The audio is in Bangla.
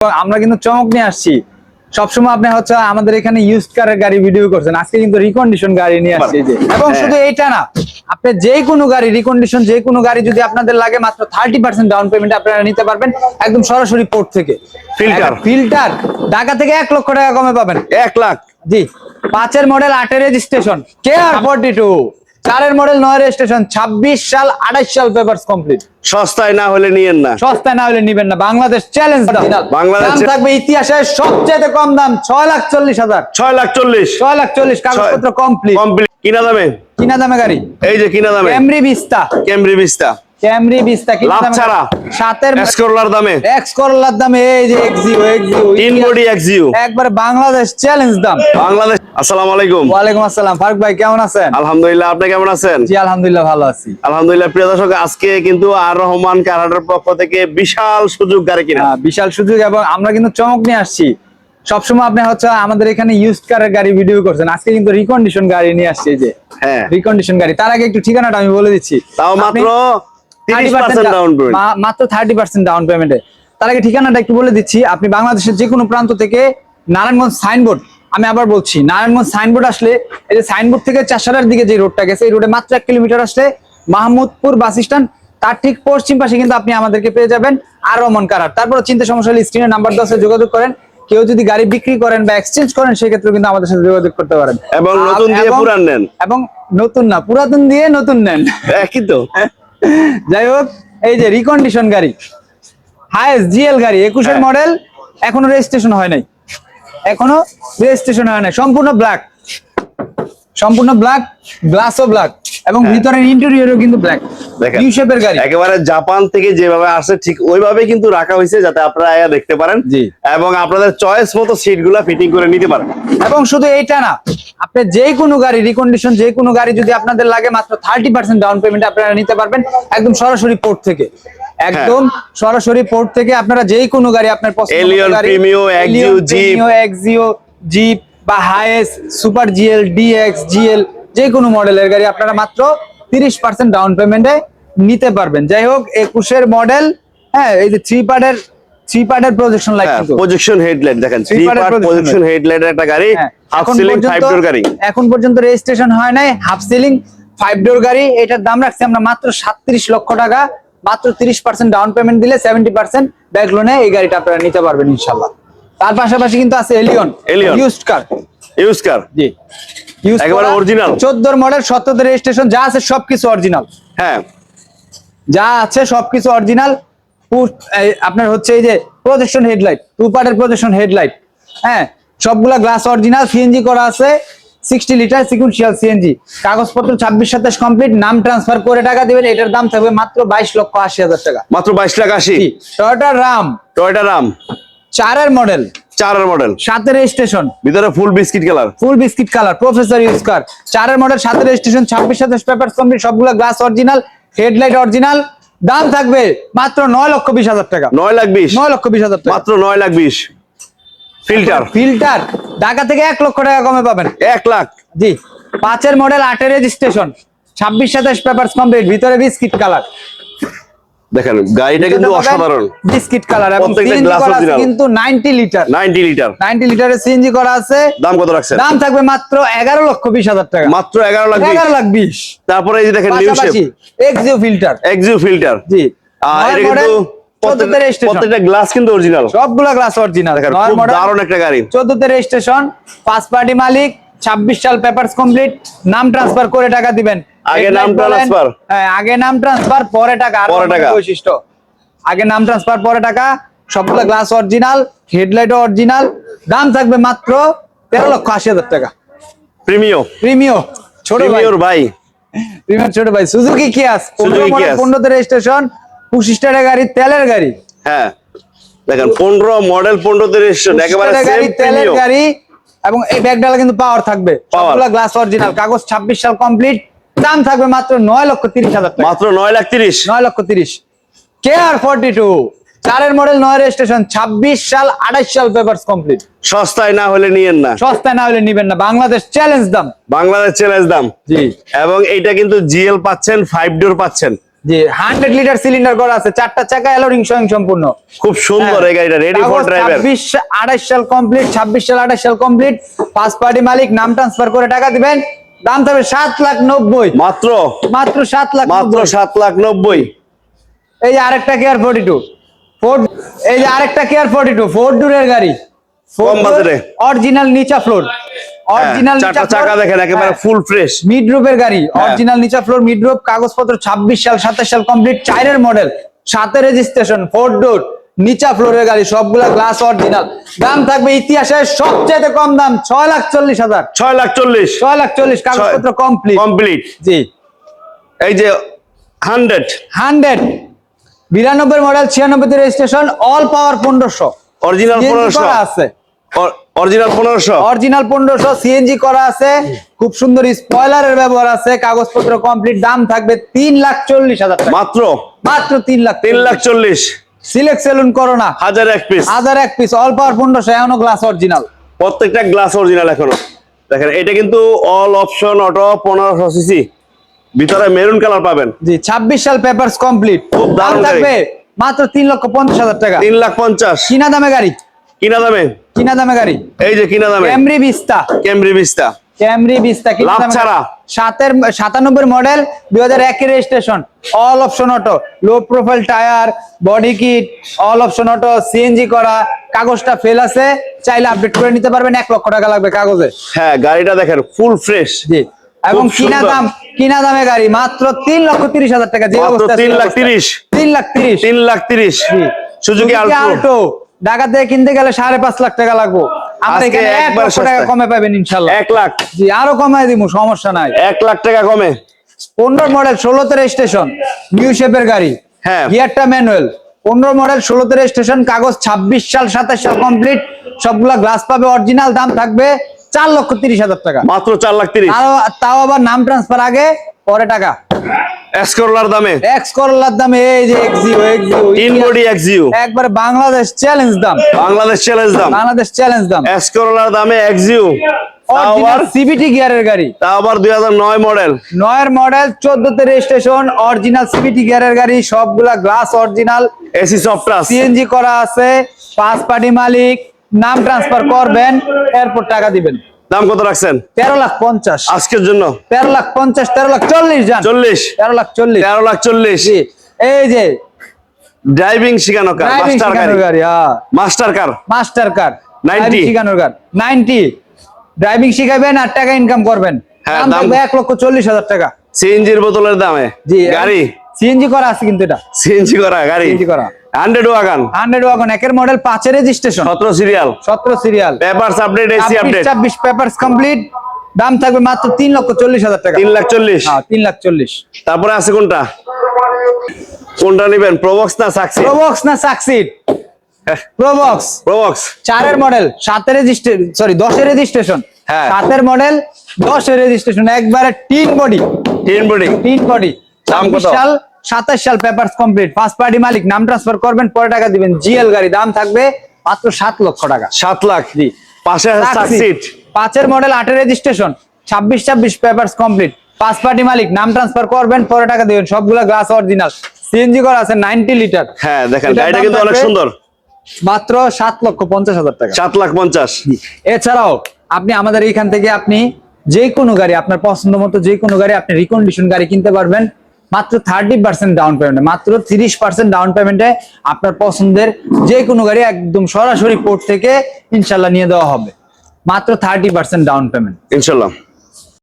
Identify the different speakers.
Speaker 1: আমরা কিন্তু চমক নিয়ে আসছি। সবসময় আপনি হচ্ছে আমাদের এখানে ইউজ কারের গাড়ি ভিডিও করছেন। আজকে কিন্তু রিকন্ডিশন গাড়ি নিয়ে আসছি যে। এবং
Speaker 2: হ্যাঁ।
Speaker 1: শুধু এইটা না আপনি যে কোনো গাড়ি রিকন্ডিশন যে কোনো গাড়ি যদি আপনাদের লাগে মাত্র থার্টি পার্সেন্ট ডাউন পেমেন্ট আপনারা নিতে পারবেন একদম সরাসরি পোর্ট থেকে।
Speaker 2: ফিল্টার
Speaker 1: ফিল্টার ঢাকা থেকে এক লক্ষ টাকা কমে পাবেন।
Speaker 2: এক লাখ।
Speaker 1: জি পাঁচের মডেল আটের registration K R forty two চারের মডেল নয় রেজিস্ট্রেশন ছাব্বিশ সাল আঠাশ সাল পেপারস কমপ্লিট
Speaker 2: সস্তায় না হলে নিয়েন না।
Speaker 1: সস্তায় না হলে নিবেন না। বাংলাদেশ চ্যালেঞ্জ
Speaker 2: বাংলাদেশ
Speaker 1: থাকবে ইতিহাসের সবচেয়ে কম দাম ছয় লাখ চল্লিশ হাজার।
Speaker 2: ছয় লাখ চল্লিশ।
Speaker 1: ছয় লাখ চল্লিশ কাগজপত্র কমপ্লিট
Speaker 2: কমপ্লিট কিনা দামে?
Speaker 1: কিনা দামে গাড়ি?
Speaker 2: এই যে কিনা দামে।
Speaker 1: Camry Vista
Speaker 2: Camry Vista
Speaker 1: Camry Vista
Speaker 2: লাভ ছাড়া।
Speaker 1: সাতের
Speaker 2: দামে।
Speaker 1: দামে এই যে এক্সিও এক্সিও
Speaker 2: তিন বডি এক্সিউ
Speaker 1: একবারে বাংলাদেশ চ্যালেঞ্জ দাম।
Speaker 2: বাংলাদেশ আসসালামু আলাইকুম।
Speaker 1: ওয়ালাইকুম আসসালাম। ফারুক ভাই কেমন আছেন?
Speaker 2: আলহামদুলিল্লাহ আপনি কেমন আছেন?
Speaker 1: জি আলহামদুলিল্লাহ ভালো আছি।
Speaker 2: আলহামদুলিল্লাহ প্রিয় দর্শক আজকে কিন্তু আর রহমান কারাডার পক্ষ থেকে বিশাল সুযোগ গাড়ি কিনা।
Speaker 1: বিশাল সুযোগ এবং আমরা কিন্তু চমক নিয়ে আসছি। সবসময় আপনি হচ্ছে আমাদের এখানে ইউজ কারের গাড়ি ভিডিও করছেন। আজকে কিন্তু রিকন্ডিশন গাড়ি নিয়ে আসছি যে
Speaker 2: হ্যাঁ।
Speaker 1: রিকন্ডিশন গাড়ি। তার আগে একটু ঠিকানাটা আমি বলে দিচ্ছি।
Speaker 2: তাও মাত্র
Speaker 1: 30%
Speaker 2: ডাউন পেমেন্ট
Speaker 1: মাত্র থার্টি পার্সেন্ট ডাউন পেমেন্টে তার আগে ঠিকানাটা একটু বলে দিচ্ছি। আপনি বাংলাদেশের যে কোনো প্রান্ত থেকে নারায়ণগঞ্জ সাইনবোর্ড আমি আবার বলছি নারায়ণগঞ্জ সাইনবোর্ড আসলে এই যে সাইনবোর্ড থেকে চাষারার দিকে যে রোডটা গেছে এই রোডে মাত্র এক কিলোমিটার আসলে মাহমুদপুর বাস স্ট্যান্ড তার ঠিক পশ্চিম পাশে কিন্তু আপনি আমাদেরকে পেয়ে যাবেন আর রমন কারার তারপর চিন্তা সমস্যা হলে স্ক্রিনের নাম্বার দশে যোগাযোগ করেন। কেউ যদি গাড়ি বিক্রি করেন বা এক্সচেঞ্জ করেন সেক্ষেত্রে কিন্তু আমাদের সাথে যোগাযোগ করতে পারেন।
Speaker 2: এবং নতুন দিয়ে পুরান নেন।
Speaker 1: এবং নতুন না পুরাতন দিয়ে নতুন নেন।
Speaker 2: একই তো।
Speaker 1: যাই হোক এই যে রিকন্ডিশন গাড়ি হায়েস্ট জিএল গাড়ি একুশের
Speaker 2: হ্যাঁ।
Speaker 1: মডেল এখনও রেজিস্ট্রেশন হয় নাই। এখনও রেজিস্ট্রেশন হয় নাই সম্পূর্ণ ব্ল্যাক সম্পূর্ণ ব্ল্যাক গ্লাসও ব্ল্যাক এবং ভিতরের ইন্টেরিয়রও কিন্তু ব্ল্যাক। ইউ শেপের গাড়ি।
Speaker 2: একেবারে জাপান থেকে যেভাবে আসে ঠিক ওইভাবে কিন্তু রাখা হয়েছে যাতে আপনারা আয়া দেখতে পারেন। এবং আপনাদের চয়েস মতো সিটগুলা ফিটিং করে নিতে পারেন।
Speaker 1: এবং শুধু এইটা না আপনি যে কোনো গাড়ি রিকন্ডিশন যে কোনো গাড়ি যদি আপনাদের লাগে মাত্র থার্টি পার্সেন্ট ডাউন পেমেন্ট আপনারা নিতে পারবেন একদম সরাসরি পোর্ট থেকে। একদম সরাসরি পোর্ট থেকে আপনারা যেই কোনো গাড়ি আপনার পছন্দ জিপ বা Hiace super GL DX GL যে কোনো মডেলের গাড়ি আপনারা মাত্র তিরিশ পার্সেন্ট ডাউন পেমেন্টে নিতে পারবেন। যাই হোক একুশের মডেল হ্যাঁ এই যে থ্রি পার্টের থ্রি পার্টের প্রজেকশন লাইট
Speaker 2: প্রজেকশন হেডলাইট দেখেন থ্রি পার্ট প্রজেকশন হেডলাইট একটা গাড়ি
Speaker 1: হ্যাঁ,
Speaker 2: হাফ
Speaker 1: এখন
Speaker 2: সিলিং
Speaker 1: পর্যন্ত-
Speaker 2: ফাইভ ডোর গাড়ি।
Speaker 1: এখন পর্যন্ত রেজিস্ট্রেশন হয় নাই হাফ সিলিং ফাইভ ডোর গাড়ি এটার দাম রাখছি আমরা মাত্র সাতত্রিশ লক্ষ টাকা মাত্র তিরিশ পার্সেন্ট ডাউন পেমেন্ট দিলে সেভেন্টি পার্সেন্ট ব্যাক লোনে এই গাড়িটা আপনারা নিতে পারবেন ইনশাল্লাহ তার পাশাপাশি কিন্তু আছে Allion
Speaker 2: Allion
Speaker 1: used car
Speaker 2: use car
Speaker 1: জি।
Speaker 2: একেবারে original।
Speaker 1: চোদ্দোর মডেল সত্তর রেজিস্ট্রেশন যা আছে সবকিছু অরিজিনাল
Speaker 2: হ্যাঁ।
Speaker 1: যা আছে সবকিছু অরিজিনাল আপনার হচ্ছে এই যে প্রজেকশন হেডলাইট টু পার্টের প্রজেকশন হেডলাইট হ্যাঁ সবগুলা গ্লাস অরিজিনাল সিএনজি করা আছে সিক্সটি লিটার সিকুয়েন্সিয়াল সিএনজি কাগজপত্র ছাব্বিশ সাতাশ কমপ্লিট নাম ট্রান্সফার করে টাকা দিবেন এটার দাম থাকবে মাত্র বাইশ লক্ষ আশি হাজার টাকা।
Speaker 2: মাত্র বাইশ লাখ আশি।
Speaker 1: টয়োটা রাম
Speaker 2: টয়টা রাম
Speaker 1: চারের মডেল
Speaker 2: চারের মডেল
Speaker 1: সাতের রেজিস্ট্রেশন
Speaker 2: ভিতরে full biscuit colour
Speaker 1: full biscuit colour professor use car চারের মডেল সাতের রেজিস্ট্রেশন ছাব্বিশ সাতাশ পেপার কমপ্লিট সবগুলো গ্লাস অরিজিনাল হেডলাইট অরিজিনাল দাম থাকবে মাত্র নয় লক্ষ বিশ হাজার টাকা।
Speaker 2: নয় লাখ বিশ।
Speaker 1: নয় লক্ষ বিশ হাজার টাকা।
Speaker 2: মাত্র নয় লাখ বিশ। ফিল্টার
Speaker 1: ফিল্টার ঢাকা থেকে এক লক্ষ টাকা কমে পাবেন।
Speaker 2: এক লাখ।
Speaker 1: জি। পাঁচের মডেল আটের রেজিস্ট্রেশন ছাব্বিশ সাতাশ পেপার কমপ্লিট ভিতরে বিস্কিট কালার
Speaker 2: দেখেন গাড়িটা কিন্তু অসাধারণ।
Speaker 1: বিস্কিট কালার এবং সিএনজি করা আছে কিন্তু ninety litre.
Speaker 2: Ninety litre.
Speaker 1: Ninety লিটারের সিএনজি করা আছে।
Speaker 2: দাম কত রাখছেন?
Speaker 1: দাম থাকবে মাত্র এগারো লক্ষ বিশ হাজার টাকা।
Speaker 2: মাত্র এগারো লাখ বিশ।
Speaker 1: এগারো লাখ বিশ।
Speaker 2: তারপরে এই যে দেখেন new shape
Speaker 1: Axio Fielder
Speaker 2: Axio Fielder
Speaker 1: জি।
Speaker 2: আর এটা কিন্তু প্রত্যেকটা গ্লাস কিন্তু অরিজিনাল
Speaker 1: সবগুলা গ্লাস অরিজিনাল
Speaker 2: দারুণ একটা গাড়ি।
Speaker 1: চোদ্দতে রেজিস্ট্রেশন পাঁচ পার্টি মালিক ছাব্বিশ সাল পেপারস কমপ্লিট নাম ট্রান্সফার করে টাকা দিবেন।
Speaker 2: আগে নাম transfer।
Speaker 1: হ্যাঁ আগে নাম ট্রান্সফার পরে টাকা
Speaker 2: পরে টাকা।
Speaker 1: বৈশিষ্ট্য? আগে নাম ট্রান্সফার পরে টাকা সবগুলো গ্লাস অরিজিনাল হেডলাইটও অরিজিনাল দাম থাকবে মাত্র তেরো লক্ষ আশি হাজার টাকা।
Speaker 2: প্রিমিও।
Speaker 1: প্রিমিও ছোট ভাই। প্রিমিয়ার ছোট ভাই সুজুকি কিয়াস। পনেরোতে রেজিস্ট্রেশন পঁচিশ টাকা গাড়ি তেলের গাড়ি।
Speaker 2: হ্যাঁ। দেখেন পনেরো মডেল পনেরোতে রেজিস্ট্রেশন একেবারে
Speaker 1: তেলের গাড়ি এবং এই ব্যাগডালা কিন্তু পাওয়ার থাকবে। সবগুলা গ্লাস অরিজিনাল কাগজ ছাব্বিশ সাল কমপ্লিট দাম থাকবে মাত্র নয় লক্ষ তিরিশ হাজার টাকা।
Speaker 2: মাত্র নয় লাখ তিরিশ।
Speaker 1: নয় লক্ষ তিরিশ। কে আর ফোরটি টু চারের মডেল নয় রেজিস্ট্রেশন ছাব্বিশ সাল আঠাশ সাল পেপারস কমপ্লিট
Speaker 2: সস্তায় না হলে নিয়েন না।
Speaker 1: সস্তায় না হলে নিবেন না। বাংলাদেশ চ্যালেঞ্জ দাম।
Speaker 2: বাংলাদেশ চ্যালেঞ্জ দাম।
Speaker 1: জি।
Speaker 2: এবং এইটা কিন্তু জিএল পাচ্ছেন ফাইভ ডোর পাচ্ছেন।
Speaker 1: জি হান্ড্রেড লিটার সিলিন্ডার করা আছে চারটা চাকা এলোরিং স্বয়ং সম্পূর্ণ।
Speaker 2: খুব সুন্দর এই গাড়িটা রেডি ফর ড্রাইভার
Speaker 1: ছাব্বিশ আঠাশ সাল কমপ্লিট ছাব্বিশ সাল আঠাশ সাল কমপ্লিট ফার্স্ট পার্টি মালিক নাম ট্রান্সফার করে টাকা দিবেন। দাম থাকবে সাত লাখ নব্বই।
Speaker 2: মাত্র?
Speaker 1: মাত্র সাত লাখ
Speaker 2: মাত্র
Speaker 1: নব্বই
Speaker 2: সাত লাখ নব্বই।
Speaker 1: এই যে আরেকটা কেয়ার ফোর্টি টু ফোর্ড এই যে আরেকটা K R forty two four ডুরের গাড়ি
Speaker 2: বাজারে।
Speaker 1: অরিজিনাল নিচা ফ্লোর অরিজিনাল
Speaker 2: হ্যাঁ, চারটা চাকা দেখেন একেবারে ফুল ফ্রেশ
Speaker 1: মিড রুপের গাড়ি
Speaker 2: হ্যাঁ।
Speaker 1: অরিজিনাল নিচা ফ্লোর মিড রুপ কাগজপত্র ছাব্বিশ সাল সাতাশ সাল কমপ্লিট মডেল সাথে রেজিস্ট্রেশন ফোর ডোর নিচা ফ্লোরের গাড়ি সবগুলা গ্লাস অরিজিনাল দাম থাকবে ইতিহাসের সবচেয়ে কম দাম ছয় লাখ চল্লিশ হাজার।
Speaker 2: ছয় লাখ চল্লিশ।
Speaker 1: ছয় লাখ চল্লিশ কাগজপত্র কমপ্লিট
Speaker 2: কমপ্লিট
Speaker 1: জি।
Speaker 2: এই যে হান্ড্রেড
Speaker 1: হান্ড্রেড বিরানব্বই মডেল ছিয়ানব্বই রেজিস্ট্রেশন অল পাওয়ার পনেরোশো।
Speaker 2: অরিজিনাল পনেরোশো।
Speaker 1: আছে।
Speaker 2: অরিজিনাল পনেরোশো।
Speaker 1: অরিজিনাল পনেরোশো সিএনজি করা আছে। খুব সুন্দর স্পয়লারের ব্যবহার আছে। কাগজপত্র কমপ্লিট দাম থাকবে তিন লাখ চল্লিশ হাজার টাকা।
Speaker 2: মাত্র?
Speaker 1: মাত্র তিন লাখ
Speaker 2: তিন লাখ চল্লিশ।
Speaker 1: সিলেক্ট সেলুন করো না
Speaker 2: হাজার এক পিস
Speaker 1: হাজার এক পিস অল পাওয়ার পনেরোশো এখনও গ্লাস অরিজিনাল
Speaker 2: প্রত্যেকটা গ্লাস অরিজিনাল এখনও। দেখেন এটা কিন্তু অল অপশন অটো পনেরোশো সিসি ভিতরে মেরুন কালার পাবেন।
Speaker 1: জি ছাব্বিশ সাল পেপারস কমপ্লিট
Speaker 2: খুব
Speaker 1: দাম থাকবে মাত্র তিন লক্ষ পঞ্চাশ হাজার টাকা।
Speaker 2: তিন লাখ পঞ্চাশ।
Speaker 1: কিনা দামে গাড়ি।
Speaker 2: কিনা দামে?
Speaker 1: কিনা দামে গাড়ি।
Speaker 2: এই যে কিনা দামে।
Speaker 1: Camry Vista
Speaker 2: Camry Vista.
Speaker 1: Camry Vista কিনা দামে
Speaker 2: ছাড়া।
Speaker 1: সাতের সাতানব্বই মডেল দুই হাজার একের registration. All option auto low profile tyre body kit all option auto CNG করা কাগজটা ফেল আছে চাইলে আপডেট করে নিতে পারবেন এক লক্ষ টাকা লাগবে কাগজে।
Speaker 2: হ্যাঁ গাড়িটা দেখেন ফুল ফ্রেশ
Speaker 1: জি। এবং কিনা দাম কিনা দামে গাড়ি মাত্র তিন লক্ষ তিরিশ হাজার টাকা যে অবস্থা
Speaker 2: তিন লাখ তিরিশ।
Speaker 1: তিন লাখ তিরিশ।
Speaker 2: তিন লাখ তিরিশ। সুজুকি আল্টো
Speaker 1: ঢাকা থেকে কিনতে গেলে সাড়ে পাঁচ লাখ টাকা লাগবো। আমরা এখানে এক টাকা কমে পাবেন ইনশাল্লাহ
Speaker 2: এক লাখ।
Speaker 1: জি আরও কমায় দিব সমস্যা নাই।
Speaker 2: এক লাখ টাকা কমে।
Speaker 1: পনেরো মডেল ষোলোতে রেজিস্ট্রেশন নিউ শেপের গাড়ি।
Speaker 2: হ্যাঁ।
Speaker 1: গিয়ারটা ম্যানুয়াল। পনেরো মডেল ষোলোতে রেজিস্ট্রেশন কাগজ ছাব্বিশ সাল সাতাশ সাল কমপ্লিট। সবগুলা গ্লাস পাবে অরিজিনাল দাম থাকবে চার লক্ষ তিরিশ হাজার টাকা।
Speaker 2: মাত্র চার লাখ তিরিশ।
Speaker 1: তাও আবার নাম ট্রান্সফার আগে পরে টাকা।
Speaker 2: এসকরলার দামে?
Speaker 1: এক্স করলার দামে এই যে এক্সিও এক্সিও
Speaker 2: ইন বডি এক্সিউ
Speaker 1: একবার বাংলাদেশ চ্যালেঞ্জ দাম।
Speaker 2: বাংলাদেশ চ্যালেঞ্জ দাম।
Speaker 1: বাংলাদেশ চ্যালেঞ্জ দাম।
Speaker 2: এসকরলার দামে এক্সিউ তাও আবার?
Speaker 1: সিবিটি গিয়ারের গাড়ি।
Speaker 2: তাও আবার দুই হাজার নয় মডেল
Speaker 1: নয়ের মডেল চোদ্দতে রেজিস্ট্রেশন অরিজিনাল সিবিটি গিয়ারের গাড়ি সবগুলা glass original
Speaker 2: AC soft touch
Speaker 1: CNG করা আছে পাঁচ পার্টি মালিক নাম ট্রান্সফার করবেন এরপর টাকা দিবেন।
Speaker 2: দাম কত রাখছেন?
Speaker 1: তেরো লাখ পঞ্চাশ।
Speaker 2: আজকের জন্য?
Speaker 1: তেরো লাখ পঞ্চাশ তেরো লাখ চল্লিশ যান
Speaker 2: চল্লিশ?
Speaker 1: তেরো লাখ চল্লিশ।
Speaker 2: তেরো লাখ চল্লিশ।
Speaker 1: এই যে
Speaker 2: ড্রাইভিং শিখানো কার মাস্টার
Speaker 1: হ্যাঁ।
Speaker 2: Master car
Speaker 1: master car
Speaker 2: 90
Speaker 1: driving শেখানোর গাড়ি নাইনটি ড্রাইভিং শিখাবেন আর টাকা ইনকাম করবেন।
Speaker 2: হ্যাঁ,
Speaker 1: এক লক্ষ চল্লিশ হাজার টাকা।
Speaker 2: সিএনজির বোতলের দামে
Speaker 1: জি
Speaker 2: গাড়ি?
Speaker 1: সিএনজি করা আছে কিন্তু এটা।
Speaker 2: সিএনজি করা গাড়ি?
Speaker 1: সিএনজি করা।
Speaker 2: ওয়াগান।
Speaker 1: একের মডেল পাঁচের রেজিস্ট্রেশন
Speaker 2: সতেরো সিরিয়াল
Speaker 1: সতেরো serial
Speaker 2: papers update AC update
Speaker 1: ছাব্বিশ পেপারস কমপ্লিট দাম থাকবে মাত্র তিন লক্ষ চল্লিশ হাজার টাকা।
Speaker 2: তিন লাখ চল্লিশ।
Speaker 1: হ্যাঁ তিন লাখ চল্লিশ।
Speaker 2: তারপরে আছে কোনটা? কোনটা নিবেন? প্রবক্স না সাকসি
Speaker 1: প্রবক্স না সাকসিড প্রবক্স
Speaker 2: প্রবক্স
Speaker 1: চারের মডেল সাতের রেজিস্ট্রে সরি দশের রেজিস্ট্রেশন
Speaker 2: হ্যাঁ।
Speaker 1: সাতের মডেল দশের রেজিস্ট্রেশন একবারে tin body
Speaker 2: tin body
Speaker 1: tin body
Speaker 2: দাম কত?
Speaker 1: সাতাশ সাল পেপারস কমপ্লিট ফার্স্ট পার্টি মালিক নাম ট্রান্সফার করবেন পরে টাকা দিবেন। জিএল গাড়ি দাম থাকবে মাত্র সাত লক্ষ টাকা।
Speaker 2: সাত লাখ পাশে
Speaker 1: পাঁচের মডেল আটের রেজিস্ট্রেশন ছাব্বিশ ছাব্বিশ পেপারস কমপ্লিট পাঁচ পার্টি মালিক নাম ট্রান্সফার করবেন পরে টাকা দিবেন। সবগুলা গ্লাস অরিজিনাল সিএনজি করা আছে নাইনটি লিটার।
Speaker 2: হ্যাঁ দেখেন গাড়িটা কিন্তু অনেক সুন্দর।
Speaker 1: মাত্র সাত লক্ষ পঞ্চাশ হাজার টাকা।
Speaker 2: সাত লাখ পঞ্চাশ।
Speaker 1: এছাড়াও আপনি আমাদের এইখান থেকে আপনি যে কোনো গাড়ি আপনার পছন্দ মতো যে কোনো গাড়ি আপনি রিকন্ডিশন গাড়ি কিনতে পারবেন। মাত্র থার্টি পার্সেন্ট ডাউন পেমেন্টে মাত্র তিরিশ পার্সেন্ট ডাউন পেমেন্টে আপনার পছন্দের যে কোনো গাড়ি একদম সরাসরি পোর্ট থেকে ইনশাল্লাহ নিয়ে দেওয়া হবে। মাত্র থার্টি পার্সেন্ট ডাউন পেমেন্ট
Speaker 2: ইনশাল্লাহ।